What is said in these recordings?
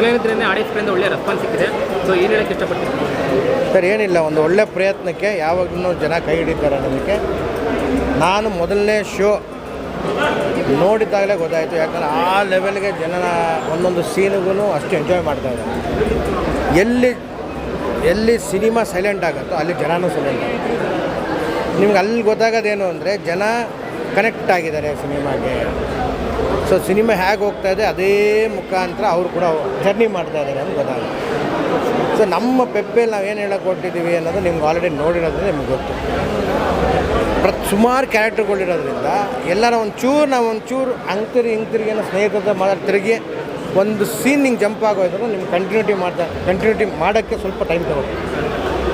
ಮೊದಲನೇ ದಿನನೇ ಆಡಿಯನ್ಸ್ ಕಡೆಯಿಂದ ಒಳ್ಳೆ ರೆಸ್ಪಾನ್ಸ್ ಸಿಕ್ಕಿದೆ. ಸೊ ಏನು ಹೇಳಕ್ಕೆ ಇಷ್ಟಪಡ್ತೀನಿ ಸರ್, ಏನಿಲ್ಲ, ಒಂದು ಒಳ್ಳೆ ಪ್ರಯತ್ನಕ್ಕೆ ಯಾವಾಗಲೂ ಜನ ಕೈ ಹಿಡಿತಾರೆ ಅನ್ನೋದಕ್ಕೆ. ನಾನು ಮೊದಲನೇ ಶೋ ನೋಡಿದಾಗಲೇ ಗೊತ್ತಾಯಿತು. ಯಾಕಂದರೆ ಆ ಲೆವೆಲ್ಗೆ ಜನ ಒಂದೊಂದು ಸೀನಿಗೂ ಅಷ್ಟು ಎಂಜಾಯ್ ಮಾಡ್ತಾ ಇದ್ದಾರೆ ಎಲ್ಲಿ ಎಲ್ಲಿ ಸಿನಿಮಾ ಸೈಲೆಂಟ್ ಆಗುತ್ತೋ ಅಲ್ಲಿ ಜನನೂ ಸೈಲೆಂಟ್ ಆಗುತ್ತೆ. ನಿಮ್ಗೆ ಅಲ್ಲಿ ಗೊತ್ತಾಗೋದೇನು ಅಂದರೆ, ಜನ ಕನೆಕ್ಟ್ ಆಗಿದ್ದಾರೆ ಸಿನಿಮಾಗೆ. ಸೊ ಸಿನಿಮಾ ಹೇಗೆ ಹೋಗ್ತಾ ಇದೆ, ಅದೇ ಮುಖಾಂತರ ಅವರು ಕೂಡ ಜರ್ನಿ ಮಾಡ್ತಾ ಇದ್ದಾರೆ ಅಂತ ಗೊತ್ತಾಗುತ್ತೆ. ಸೊ ನಮ್ಮ ಪೆಪ್ಪೆಲ್ಲಿ ನಾವು ಏನು ಹೇಳಕ್ಕೆ ಕೊಟ್ಟಿದ್ದೀವಿ ಅನ್ನೋದು ನಿಮ್ಗೆ ಆಲ್ರೆಡಿ ನೋಡಿರೋದ್ರಿಂದ ನಿಮ್ಗೆ ಗೊತ್ತು. ಪ್ರತಿ, ಸುಮಾರು ಕ್ಯಾರೆಕ್ಟರ್ಗಳಿರೋದ್ರಿಂದ ಎಲ್ಲರ ಒಂಚೂರು ನಾವು ಒಂಚೂರು ಅಂಕ್ತಿರಿ ಹಿಂಗ್ತಿರಿಗೆ ಏನೋ ಸ್ನೇಹಿತರ ಮಾತಾಡಿ ತಿರುಗಿ ಒಂದು ಸೀನ್ ನಿಂಗೆ ಜಂಪ್ ಆಗೋಯ್ತು ನಿಮ್ಗೆ ಕಂಟಿನ್ಯೂಟಿ ಮಾಡ್ತಾ ಕಂಟಿನ್ಯೂಟಿ ಮಾಡೋಕ್ಕೆ ಸ್ವಲ್ಪ ಟೈಮ್ ತಗೋಬೇಕು.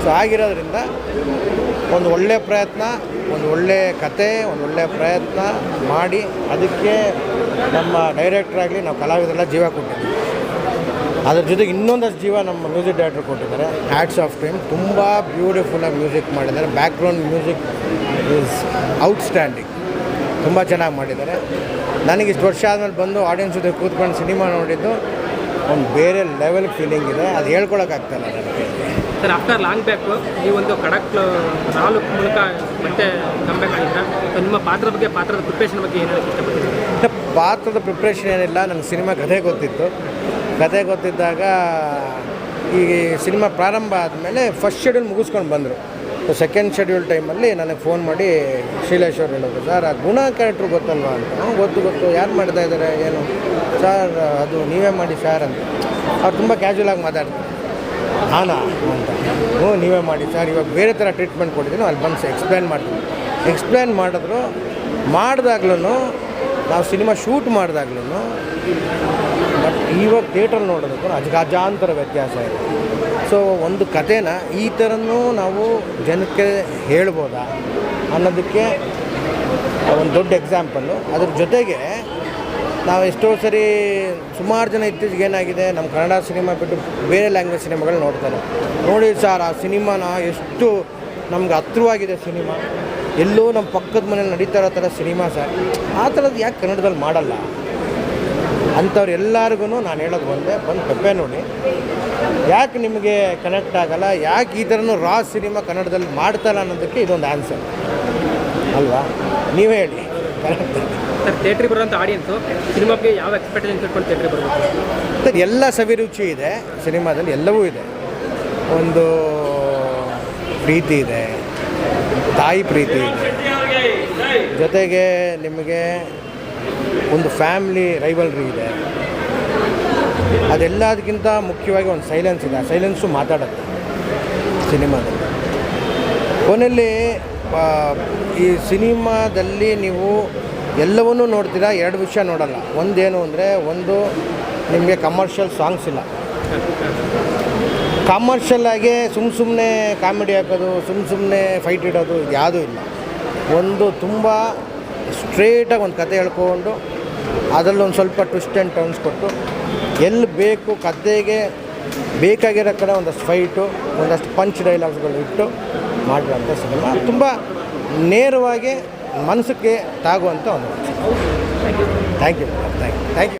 ಸೊ ಆಗಿರೋದ್ರಿಂದ ಒಂದು ಒಳ್ಳೆಯ ಪ್ರಯತ್ನ, ಒಂದು ಒಳ್ಳೆಯ ಕತೆ, ಒಂದು ಒಳ್ಳೆಯ ಪ್ರಯತ್ನ ಮಾಡಿ ಅದಕ್ಕೆ ನಮ್ಮ ಡೈರೆಕ್ಟ್ರಾಗಲಿ ನಾವು ಕಲಾವಿದರೆಲ್ಲ ಜೀವ ಕೊಟ್ಟಿದ್ದೀವಿ. ಅದ್ರ ಜೊತೆಗೆ ಇನ್ನೊಂದಷ್ಟು ಜೀವ ನಮ್ಮ ಮ್ಯೂಸಿಕ್ ಡೈರೆಕ್ಟರ್ ಕೊಟ್ಟಿದ್ದಾರೆ. ಹ್ಯಾಟ್ಸ್ ಆಫ್ ಟೈಮ್ ತುಂಬ ಬ್ಯೂಟಿಫುಲ್ಲಾಗಿ ಮ್ಯೂಸಿಕ್ ಮಾಡಿದ್ದಾರೆ. ಬ್ಯಾಕ್ಗ್ರೌಂಡ್ ಮ್ಯೂಸಿಕ್ ಈಸ್ ಔಟ್ಸ್ಟ್ಯಾಂಡಿಂಗ್ ತುಂಬ ಚೆನ್ನಾಗಿ ಮಾಡಿದ್ದಾರೆ. ನನಗೆ ಇಷ್ಟು ವರ್ಷ ಆದಮೇಲೆ ಬಂದು ಆಡಿಯನ್ಸ್ ಜೊತೆ ಕೂತ್ಕೊಂಡು ಸಿನಿಮಾ ನೋಡಿದ್ದು ಒಂದು ಬೇರೆ ಲೆವೆಲ್ ಫೀಲಿಂಗ್ ಇದೆ. ಅದು ಹೇಳ್ಕೊಳಕ್ಕಾಗ್ತಾಯಿಲ್ಲ ನನಗೆ. ಸರ್ ಆಫ್ಟರ್ ಲಾಂಗ್ ಬ್ಯಾಕ್ ಒಂದು ಕಡಕ್ ನಾಲ್ಕು ಮೂಲಕ ಮತ್ತೆ ಸೊ ನಿಮ್ಮ ಪಾತ್ರದ ಬಗ್ಗೆ ಪಾತ್ರದ ಪ್ರಿಪ್ರೇಷನ್ ಬಗ್ಗೆ ಏನು ಇಷ್ಟಪಡ್ತೀನಿ ಪಾತ್ರದ ಪ್ರಿಪ್ರೇಷನ್ ಏನಿಲ್ಲ. ನನಗೆ ಸಿನಿಮಾ ಕಥೆ ಗೊತ್ತಿತ್ತು. ಕಥೆ ಗೊತ್ತಿದ್ದಾಗ ಈ ಸಿನಿಮಾ ಪ್ರಾರಂಭ ಆದಮೇಲೆ ಫಸ್ಟ್ ಶೆಡ್ಯೂಲ್ ಮುಗಿಸ್ಕೊಂಡು ಬಂದರು. ಸೆಕೆಂಡ್ ಶೆಡ್ಯೂಲ್ ಟೈಮಲ್ಲಿ ನನಗೆ ಫೋನ್ ಮಾಡಿ ಶೀಲೇಶ್ವರ್ ಹೇಳಿದ್ರು ಸರ್, ಆ ಗುಣ ಕ್ಯಾರೆಕ್ಟ್ರು ಗೊತ್ತಲ್ವಾ ಅಂತ? ಗೊತ್ತು ಗೊತ್ತು. ಯಾರು ಮಾಡ್ತಾ ಇದ್ದಾರೆ ಏನು? ಸರ್, ಅದು ನೀವೇ ಮಾಡಿ, ಸರ್ ಅಂತ. ಅವ್ರು ತುಂಬ ಕ್ಯಾಶುವಲ್ ಆಗಿ ಮಾತಾಡ್ತಾರೆ. ನಾನಾ ಅಂತ. ಹ್ಞೂ, ನೀವೇ ಮಾಡಿ, ಸರ್. ಇವಾಗ ಬೇರೆ ಥರ ಟ್ರೀಟ್ಮೆಂಟ್ ಕೊಟ್ಟಿದ್ದೀನಿ. ಅಲ್ಲಿ ಬಂದು ಎಕ್ಸ್ಪ್ಲೇನ್ ಮಾಡ್ತೀನಿ. ಎಕ್ಸ್ಪ್ಲೇನ್ ಮಾಡಿದ್ರು. ಮಾಡಿದಾಗ್ಲೂ ನಾವು ಸಿನಿಮಾ ಶೂಟ್ ಮಾಡಿದಾಗ್ಲೂ ಬಟ್ ಇವಾಗ ಥಿಯೇಟರ್ ನೋಡೋದಕ್ಕೂ ಅಜಗಾಜಾಂತರ ವ್ಯತ್ಯಾಸ ಇದೆ. ಸೊ ಒಂದು ಕಥೆನ ಈ ಥರನೂ ನಾವು ಜನಕ್ಕೆ ಹೇಳ್ಬೋದಾ ಅನ್ನೋದಕ್ಕೆ ಒಂದು ದೊಡ್ಡ ಎಕ್ಸಾಂಪಲ್ಲು ಅದ್ರ ಜೊತೆಗೆ ನಾವು ಎಷ್ಟೋ ಸರಿ ಸುಮಾರು ಜನ ಇತ್ತೀಚೆಗೆ ಏನಾಗಿದೆ, ನಮ್ಮ ಕನ್ನಡ ಸಿನಿಮಾ ಬಿಟ್ಟು ಬೇರೆ ಲ್ಯಾಂಗ್ವೇಜ್ ಸಿನಿಮಾಗಳು ನೋಡ್ತಾರೆ. ನೋಡಿ ಸರ್, ಆ ಸಿನಿಮಾನ ಎಷ್ಟು ನಮ್ಗೆ ಹತ್ರವಾಗಿದೆ ಸಿನಿಮಾ. ಎಲ್ಲೋ ನಮ್ಮ ಪಕ್ಕದ ಮನೇಲಿ ನಡೀತಾ ಇರೋ ಥರ ಸಿನಿಮಾ ಸರ್. ಆ ಥರದ್ದು ಯಾಕೆ ಕನ್ನಡದಲ್ಲಿ ಮಾಡಲ್ಲ? ಅಂಥವ್ರು ಎಲ್ಲರಿಗೂ ನಾನು ಹೇಳೋದು ಒಂದೇ, ಬಂದು ಪೆಪ್ಪೆ ನೋಡಿ. ಯಾಕೆ ನಿಮಗೆ ಕನೆಕ್ಟ್ ಆಗಲ್ಲ? ಯಾಕೆ ಈ ಥರನೂ ರಾ ಸಿನಿಮಾ ಕನ್ನಡದಲ್ಲಿ ಮಾಡ್ತಾರ ಅನ್ನೋದಕ್ಕೆ ಇದೊಂದು ಆನ್ಸರ್ ಅಲ್ವಾ? ನೀವೇ ಹೇಳಿ. ಕರೆಕ್ಟ್ ಸರ್ ಥಿಯೇಟ್ರಿಗೆ ಬರುವಂಥ ಆಡಿಯನ್ಸು ಸಿನಿಮಾಗೆ ಯಾವ ಎಕ್ಸ್ಪೆಕ್ಟೇಷನ್ಸ್ ಇಟ್ಕೊಂಡು ಥಿಯೇಟ್ರಿಗೆ ಬರಬೇಕು? ಸರ್ ಎಲ್ಲ ಸವಿರುಚಿ ಇದೆ ಸಿನಿಮಾದಲ್ಲಿ ಎಲ್ಲವೂ ಇದೆ. ಒಂದು ಪ್ರೀತಿ ಇದೆ ತಾಯಿ ಪ್ರೀತಿ ಇದೆ. ಜೊತೆಗೆ ನಿಮಗೆ ಒಂದು ಫ್ಯಾಮ್ಲಿ ರೈವಲ್ರಿ ಇದೆ. ಅದೆಲ್ಲದಕ್ಕಿಂತ ಮುಖ್ಯವಾಗಿ ಒಂದು ಸೈಲೆನ್ಸ್ ಇದೆ. ಆ ಸೈಲೆನ್ಸು ಮಾತಾಡುತ್ತೆ ಸಿನಿಮಾದಲ್ಲಿ. ಕೊನೆಯಲ್ಲಿ ಈ ಸಿನಿಮಾದಲ್ಲಿ ನೀವು ಎಲ್ಲವನ್ನೂ ನೋಡ್ತೀರಾ? ಎರಡು ವಿಷಯ ನೋಡಲ್ಲ. ಒಂದೇನು ಅಂದರೆ, ಒಂದು ನಿಮಗೆ ಕಮರ್ಷಿಯಲ್ ಸಾಂಗ್ಸ್ ಇಲ್ಲ. ಕಮರ್ಷಿಯಲ್ ಆಗಿ ಸುಮ್ಮ ಸುಮ್ಮನೆ ಕಾಮಿಡಿ ಹಾಕೋದು ಸುಮ್ಮ ಸುಮ್ಮನೆ ಫೈಟ್ ಇಡೋದು ಯಾವುದೂ ಇಲ್ಲ. ಒಂದು ತುಂಬ ಸ್ಟ್ರೇಟಾಗಿ ಒಂದು ಕತೆ ಹೇಳ್ಕೊಂಡು ಅದರಲ್ಲಿ ಒಂದು ಸ್ವಲ್ಪ ಟ್ವಿಸ್ಟ್ ಆ್ಯಂಡ್ ಟರ್ನ್ಸ್ ಕೊಟ್ಟು ಎಲ್ಲಿ ಬೇಕು ಕದ್ದೆಗೆ ಬೇಕಾಗಿರೋ ಕಡೆ ಒಂದಷ್ಟು ಫೈಟು ಒಂದಷ್ಟು ಪಂಚ್ ಡೈಲಾಗ್ಸ್ಗಳು ಇಟ್ಟು ಮಾಡಿರೋಂಥ ಸಿನಿಮಾ. ತುಂಬ ನೇರವಾಗಿ ಮನಸ್ಸಿಗೆ ತಾಗುವಂಥ ಒಂದು ಥ್ಯಾಂಕ್ ಯು ಥ್ಯಾಂಕ್ ಯು